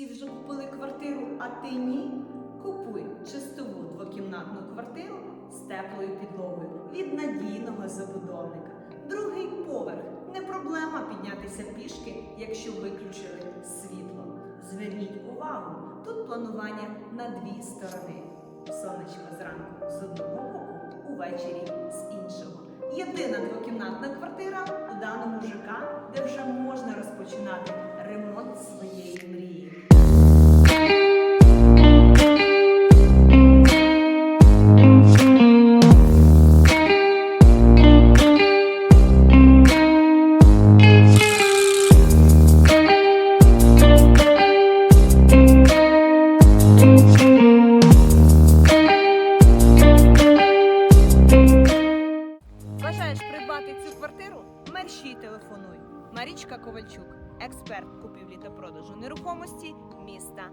Всі вже купили квартиру, а ти ні? Купуй чистову двокімнатну квартиру з теплою підлогою від надійного забудовника. Другий поверх не проблема піднятися пішки, якщо виключили світло. Зверніть увагу, тут планування на дві сторони. Сонечко зранку з одного боку, увечері з іншого. Єдина двокімнатна квартира у даному ЖК, Придбати цю квартиру? Мерщій телефонуй. Марічка Ковальчук, експерт купівлі та продажу нерухомості міста.